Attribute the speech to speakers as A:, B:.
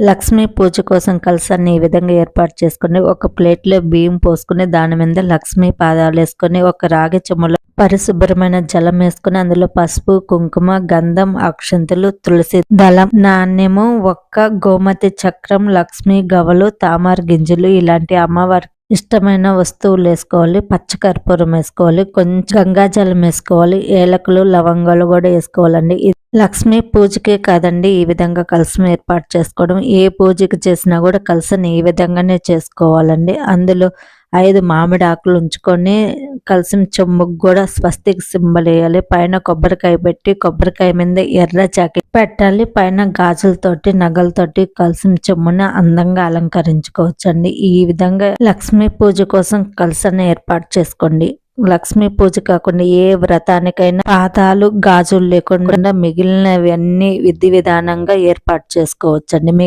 A: లక్ష్మీ పూజ కోసం కలసాన్ని ఈ విధంగా ఏర్పాటు చేసుకుని ఒక ప్లేట్లో బియ్యం పోసుకుని దాని మీద లక్ష్మీ పాదాలు వేసుకొని ఒక రాగి చెమ్ములో పరిశుభ్రమైన జలం వేసుకుని అందులో పసుపు కుంకుమ గంధం అక్షంతులు తులసి దళం నాణ్యము ఒక్క గోమతి చక్రం లక్ష్మీ గవలు తామర గింజలు ఇలాంటి అమ్మవారి ఇష్టమైన వస్తువులు వేసుకోవాలి. పచ్చకర్పూరం వేసుకోవాలి. కొంచెం గంగాజలం వేసుకోవాలి. ఏలకులు లవంగాలు కూడా వేసుకోవాలండి. లక్ష్మీ పూజకే కాదండి ఈ విధంగా కలసం ఏర్పాటు చేసుకోవడం. ఏ పూజకి చేసినా కూడా కలసని ఈ విధంగానే చేసుకోవాలండి. అందులో ఐదు మామిడి ఆకులు ఉంచుకొని కలసం చెమ్ముకు కూడా స్వస్తికి సింబల్ వేయాలి. పైన కొబ్బరికాయ పెట్టి కొబ్బరికాయ మీద ఎర్ర జాకెట్ పెట్టాలి. పైన గాజులతోటి నగలతోటి కలసం చెమ్ముని అందంగా అలంకరించుకోవచ్చండి. ఈ విధంగా లక్ష్మీ పూజ కోసం కలసని ఏర్పాటు చేసుకోండి. లక్ష్మీ పూజ కాకుండా ఏ వ్రతానికైనా పాదాలు గాజులు లేకుండా మిగిలినవన్నీ విధి విధానంగా ఏర్పాటు చేసుకోవచ్చండి. మీ